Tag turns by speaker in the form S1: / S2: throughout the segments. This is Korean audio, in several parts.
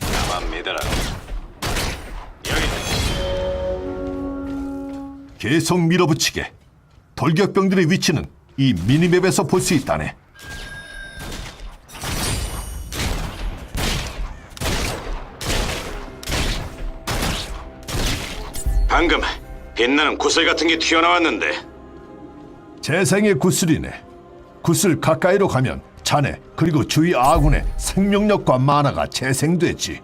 S1: 나만 믿어라. 여기
S2: 계속 밀어붙이게. 돌격병들의 위치는 이 미니맵에서 볼 수 있다네.
S1: 방금 빛나는 구슬 같은 게 튀어나왔는데
S2: 재생의 구슬이네. 구슬 가까이로 가면 자네 그리고 주위 아군의 생명력과 만화가 재생되지.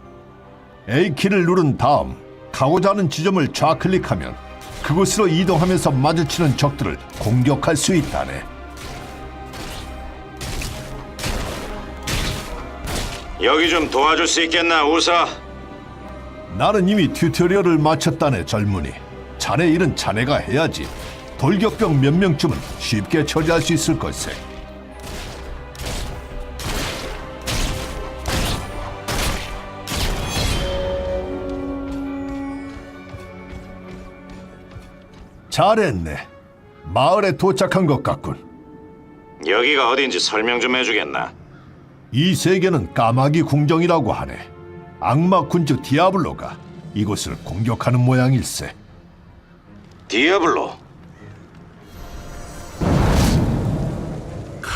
S2: A키를 누른 다음 가고자 하는 지점을 좌클릭하면 그곳으로 이동하면서 마주치는 적들을 공격할 수 있다네.
S1: 여기 좀 도와줄 수 있겠나 우사?
S2: 나는 이미 튜토리얼을 마쳤다네 젊은이. 자네 일은 자네가 해야지. 돌격병 몇 명쯤은 쉽게 처리할 수 있을 걸세. 잘했네. 마을에 도착한 것 같군.
S1: 여기가 어딘지 설명 좀 해주겠나?
S2: 이 세계는 까마귀 궁정이라고 하네. 악마 군주 디아블로가 이곳을 공격하는 모양일세.
S1: 디아블로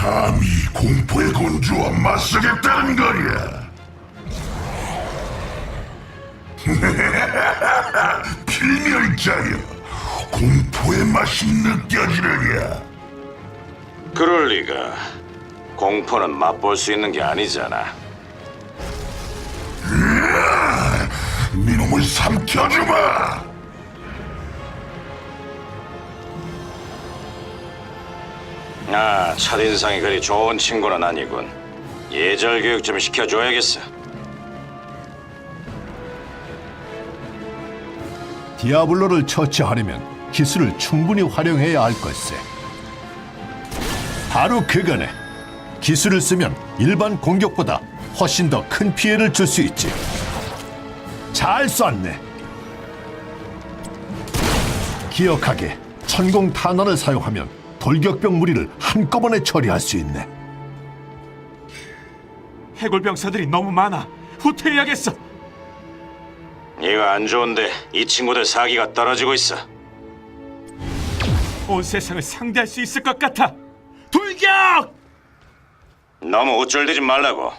S3: 감히 공포의 군주와 맞서겠다는 거야. 필멸자여, 공포의 맛이 느껴지느냐?
S1: 그럴 리가 공포는 맛볼 수 있는 게 아니잖아
S3: 니놈을 삼켜주마!
S1: 아 첫인상이 그리 좋은 친구는 아니군 예절 교육 좀 시켜줘야겠어
S2: 디아블로를 처치하려면 기술을 충분히 활용해야 할 걸세. 바로 그거네. 기술을 쓰면 일반 공격보다 훨씬 더 큰 피해를 줄 수 있지. 잘 쐈네. 기억하게 천공 탄환을 사용하면 돌격병 무리를 한꺼번에 처리할 수 있네.
S4: 해골 병사들이 너무 많아. 후퇴해야겠어.
S1: 이거 안 좋은데 이 친구들 사기가 떨어지고 있어
S4: 온 세상을 상대할 수 있을 것 같아. 돌격!
S1: 너무 우쭐대지 말라고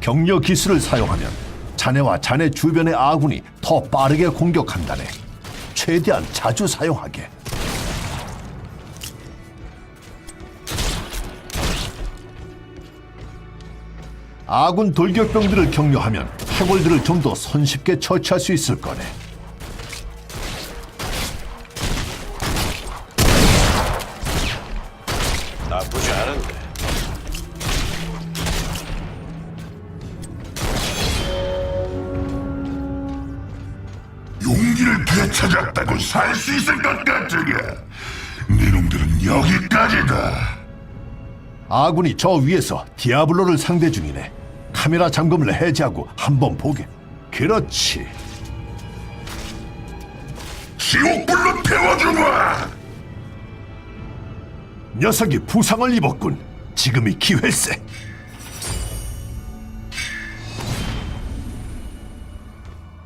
S2: 격려 기술을 사용하면 자네와 자네 주변의 아군이 더 빠르게 공격한다네. 최대한 자주 사용하게. 아군 돌격병들을 격려하면 해골들을 좀 더 손쉽게 처치할 수 있을 거네.
S3: 같으냐? 니놈들은 여기까지다.
S2: 아군이 저 위에서 디아블로를 상대 중이네. 카메라 잠금을 해제하고 한번 보게. 그렇지.
S3: 지옥불로 태워주마!
S2: 녀석이 부상을 입었군. 지금이 기회세.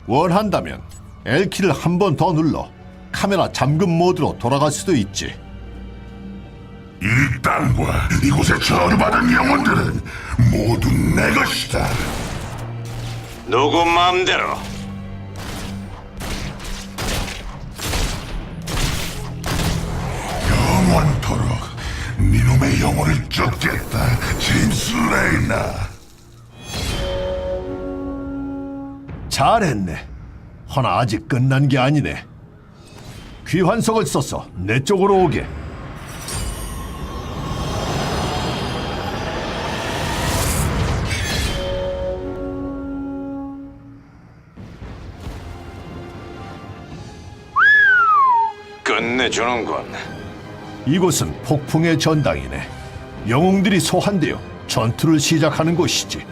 S2: 원한다면 L키를 한 번 더 눌러 카메라 잠금 모드로 돌아갈 수도 있지.
S3: 이 땅과 이곳에 저주받은 영혼들은 모두 내 것이다.
S1: 누구 마음대로
S3: 영원토록 니놈의 영혼을 쫓겠다, 제임스 레이나.
S2: 잘했네. 허나 아직 끝난 게 아니네. 귀환석을 써서 내 쪽으로 오게.
S1: 끝내주는군
S2: 이곳은 폭풍의 전당이네. 영웅들이 소환되어 전투를 시작하는 곳이지.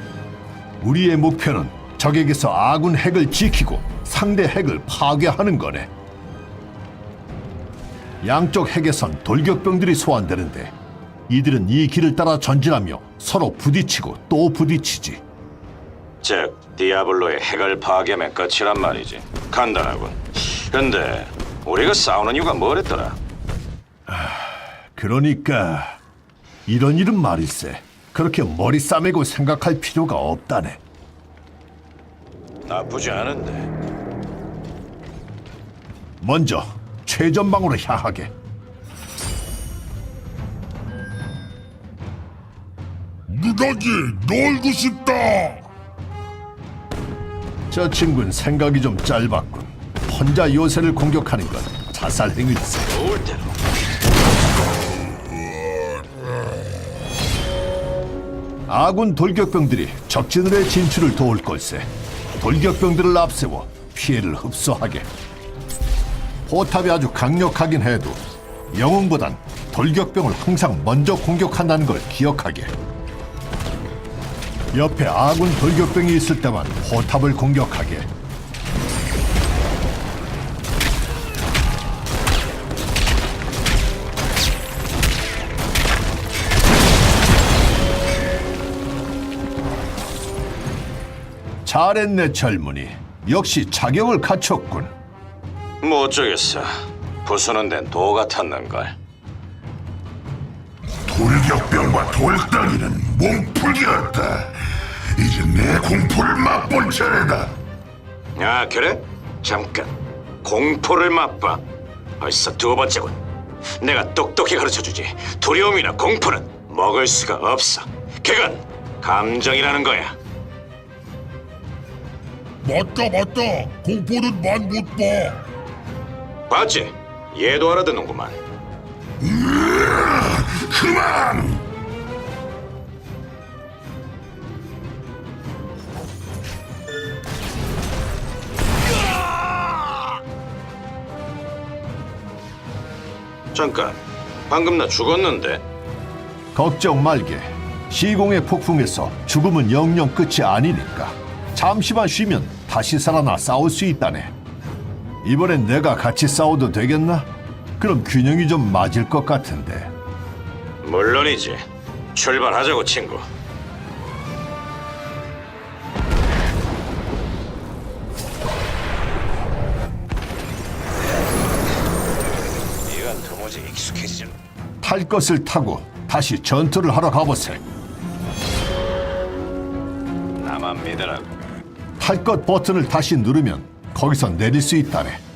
S2: 우리의 목표는 적에게서 아군 핵을 지키고 상대 핵을 파괴하는 거네. 양쪽 핵에선 돌격병들이 소환되는데 이들은 이 길을 따라 전진하며 서로 부딪히고 또 부딪히지.
S1: 즉 디아블로의 핵을 파괴하면 끝이란 말이지. 간단하군. 근데 우리가 싸우는 이유가 뭐랬더라?
S2: 그러니까 이런 일은 말일세. 그렇게 머리 싸매고 생각할 필요가 없다네.
S1: 나쁘지 않은데.
S2: 먼저 최전방으로 향하게.
S3: 무더기 놀고 싶다.
S2: 저 친구는 생각이 좀 짧았군. 혼자 요새를 공격하는 건 자살 행위일세.
S1: 좋을 대로.
S2: 아군 돌격병들이 적진으로의 진출을 도울 걸세. 돌격병들을 앞세워 피해를 흡수하게. 포탑이 아주 강력하긴 해도 영웅보단 돌격병을 항상 먼저 공격한다는 걸 기억하게. 옆에 아군 돌격병이 있을 때만 포탑을 공격하게. 잘했네 젊은이. 역시 자격을 갖췄군.
S1: 뭐 어쩌겠어. 부수는 데는 도 같았는걸.
S3: 돌격병과 돌덩이는 몸풀기였다. 이제 내 공포를 맛볼 차례다.
S1: 아 그래? 잠깐. 공포를 맛봐. 벌써 두 번째군. 내가 똑똑히 가르쳐주지. 두려움이나 공포는 먹을 수가 없어. 그건 감정이라는 거야.
S3: 맞다 맞다. 공포는 만 못 봐.
S1: 봤지? 얘도 알아듣는구만.
S3: 그만.
S1: 잠깐. 방금 나 죽었는데.
S2: 걱정 말게. 시공의 폭풍에서 죽음은 영영 끝이 아니니까. 잠시만 쉬면 다시 살아나 싸울 수 있다네. 이번엔 내가 같이 싸워도 되겠나? 그럼 균형이 좀 맞을 것 같은데.
S1: 물론이지. 출발하자고 친구. 네가 도무지 익숙해지질.
S2: 탈 것을 타고 다시 전투를 하러 가보세.
S1: 나만 믿으라고.
S2: 탈 것 버튼을 다시 누르면 거기서 내릴 수 있다네.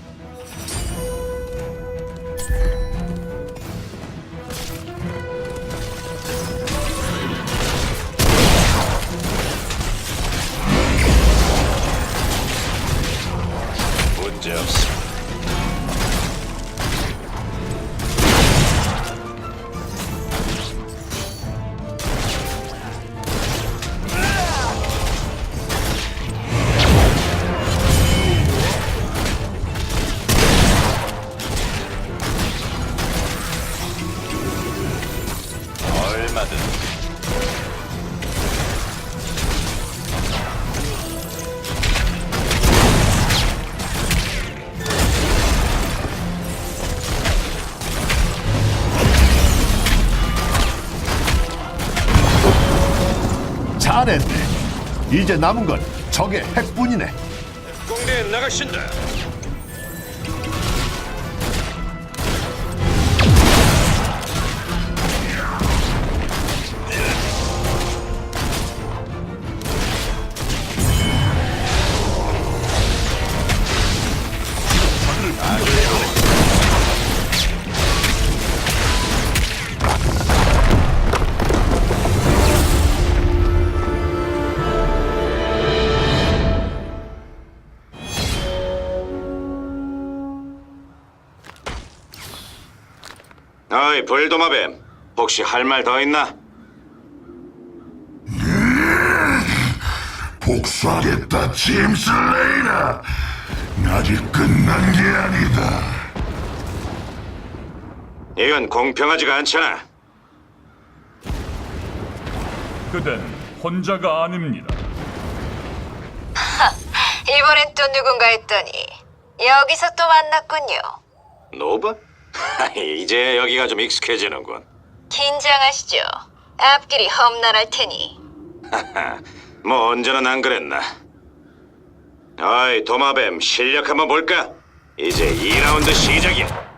S2: 잘했네. 이제 남은 건 적의 핵뿐이네.
S1: 공대에 나가신다. 어이 불도마뱀 혹시 할 말 더 있나?
S3: 복수하겠다, 짐스 레이나. 아직 끝난 게 아니다.
S1: 이건 공평하지가 않잖아.
S4: 그댄 혼자가 아닙니다.
S5: 이번엔 또 누군가 했더니 여기서 또 만났군요.
S1: 노바? 이제 여기가 좀 익숙해지는군.
S5: 긴장하시죠. 앞길이 험난할 테니.
S1: 뭐 언제는 안 그랬나? 어이 도마뱀 실력 한번 볼까? 이제 2라운드 시작이야.